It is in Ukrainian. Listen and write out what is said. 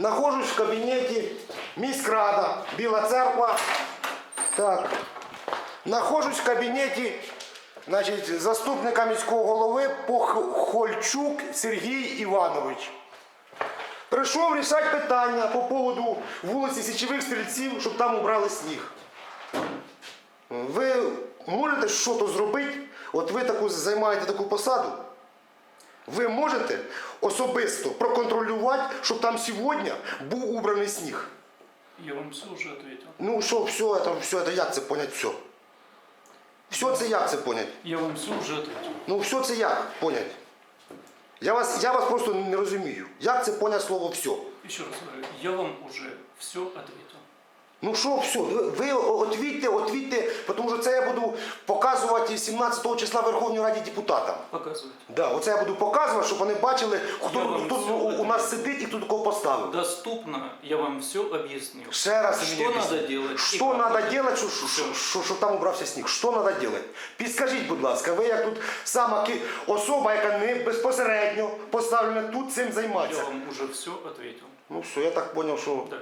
Нахожусь в кабінеті міськрада, Біла церква. Так. Нахожусь в кабінеті значить, заступника міського голови Похольчук Сергій Іванович. Прийшов рішати питання по поводу вулиці Січових Стрільців, щоб там убрали сніг. Ви можете щось зробити? От ви таку займаєте таку посаду. Ви можете особисто проконтролювати, щоб там сьогодні був убраний сніг. Я вам все уже ответил. Ну що, все, це, все, це як це понять все? Все це як це понять? Я вам все уже ответил. Ну все це як понять? Я вас, я вас просто не розумію. Як це понять слово все? Еще раз говорю, я вам уже все ответил. Ну що, все, ви, ви отвідьте, отвідьте, показувати 17 числа Верховній Раді депутатам. Показывайте. Да, оце я буду показувати, щоб вони бачили, хто, Я вам хто все у, у нас сидить і хто такого поставив. Доступно я вам все объяснил. Ще раз Что мені надо об'ясніть. Що как. треба робити, що, що, що, що, що там убрався сніг? Що треба робити? Підскажіть, будь ласка, ви як тут сама ки- особа, яка не безпосередньо поставлена тут цим Я займатися. вам уже все ответил. Ну все, я так зрозумів, що Да.